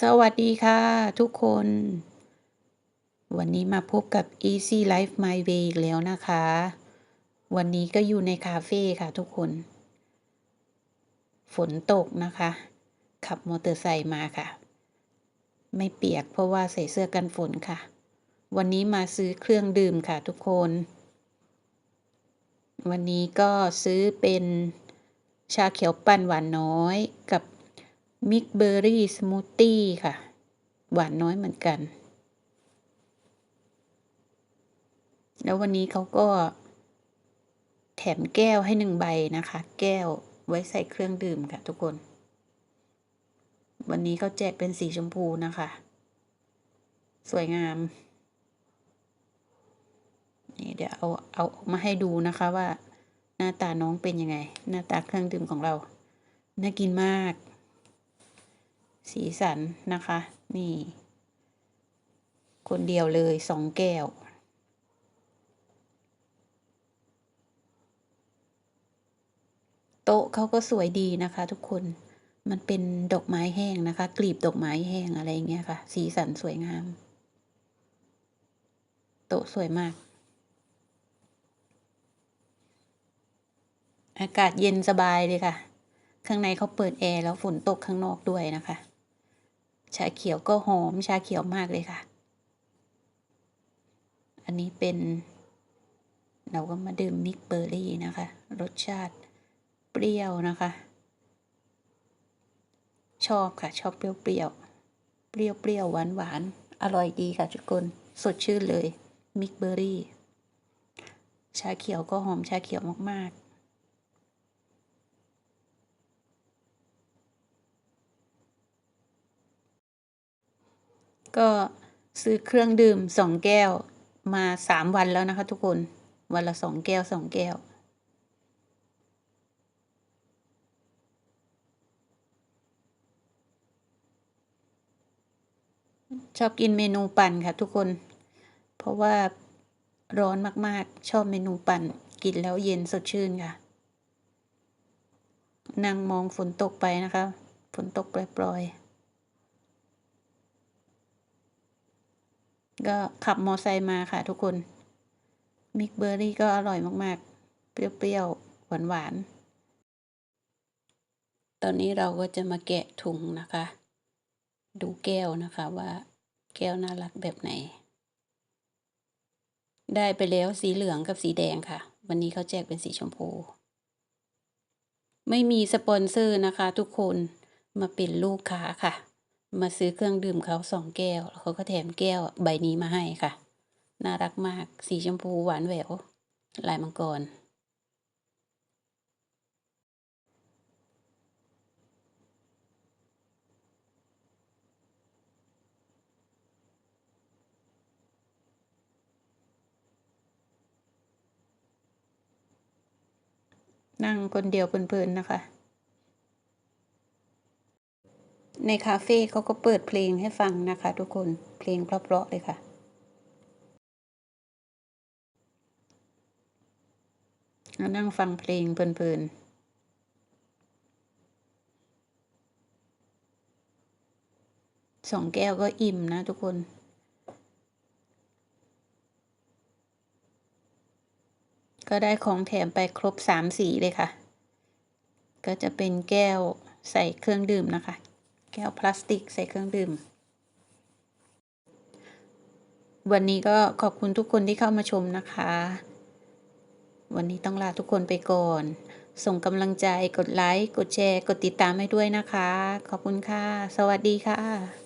สวัสดีค่ะทุกคน วันนี้มาพบกับ Easy Life My Way อีกแล้วนะคะ วันนี้ก็อยู่ในคาเฟ่ค่ะทุกคน ฝนตกนะคะ ขับมอเตอร์ไซค์มาค่ะ ไม่เปียกเพราะว่าใส่เสื้อกันฝนค่ะ วันนี้มาซื้อเครื่องดื่มค่ะทุกคน วันนี้ก็ซื้อเป็นชาเขียวปั่นหวานน้อยกับ มิกเบอร์รี่สมูทตี้ค่ะ หวานน้อยเหมือนกัน แล้ววันนี้เขาก็แถมแก้วให้หนึ่งใบนะคะ แก้วไว้ใส่เครื่องดื่มค่ะทุกคน วันนี้เขาแจกเป็นสีชมพูนะคะ สวยงาม นี่เดี๋ยวเอาเอาออกมาให้ดูนะคะว่า หน้าตาน้องเป็นยังไง หน้าตาเครื่องดื่มของเรา น่ากินมาก สีสันนะคะ นี่ คนเดียวเลยสองแก้ว โต๊ะเขาก็สวยดีนะคะ ทุกคนมันเป็นดอกไม้แห้งนะคะ กลีบดอกไม้แห้งอะไรเงี้ยค่ะ สีสันสวยงาม โต๊ะสวยมาก อากาศเย็นสบายเลยค่ะ ข้างในเขาเปิดแอร์แล้วฝนตกข้างนอกด้วยนะคะ ชาเขียวก็หอมชาเขียวมากเลยค่ะ อันนี้เป็นเราก็มาดื่มมิกเบอร์รี่นะคะ รสชาติเปรี้ยวนะคะ ชอบค่ะ ชอบเปรี้ยวเปรี้ยวเปรี้ยวเปรี้ยวหวานหวานอร่อยดีค่ะทุกคนสดชื่นเลยมิกเบอร์รี่ ชาเขียวก็หอมชาเขียวมากๆ ก็ซื้อเครื่องดื่มสองแก้วมาสามวันแล้วนะคะ ทุกคนวันละสองแก้วสองแก้ว ชอบกินเมนูปั่นค่ะทุกคน เพราะว่าร้อนมากๆ ชอบเมนูปั่นกินแล้วเย็นสดชื่นค่ะ นั่งมองฝนตกไปนะคะ ฝนตกปล่อยๆ ก็ขับมอไซค์มาค่ะทุกคนมิกเบอร์รี่ก็อร่อยมากๆ เปรี้ยวๆ หวานๆ ตอนนี้เราก็จะมาแกะถุงนะคะ ดูแก้วนะคะว่าแก้วน่ารักแบบไหน ได้ไปแล้วสีเหลืองกับสีแดงค่ะ วันนี้เขาแจกเป็นสีชมพู ไม่มีสปอนเซอร์นะคะทุกคนมาเป็นลูกค้าค่ะ มาซื้อเครื่องดื่มเขาสองแก้ว แล้วเขาก็แถมแก้วใบนี้มาให้ค่ะ น่ารักมาก สีชมพูหวานแหวว ลายมังกร นั่งคนเดียวเพลินๆนะคะ ในคาเฟ่เขาก็เปิดเพลงให้ฟังนะคะทุกคนเพลงเพราะๆเลยค่ะนั่งฟังเพลงเพลินๆสองแก้วก็อิ่มนะทุกคน ก็ได้ของแถมไปครบสามสีเลยค่ะ ก็จะเป็นแก้วใส่เครื่องดื่มนะคะ แก้วพลาสติกใส่เครื่องดื่ม วันนี้ก็ขอบคุณทุกคนที่เข้ามาชมนะคะ วันนี้ต้องลาทุกคนไปก่อน ส่งกำลังใจกดไลค์ กดแชร์ กดติดตามให้ด้วยนะคะ ขอบคุณค่ะ สวัสดีค่ะ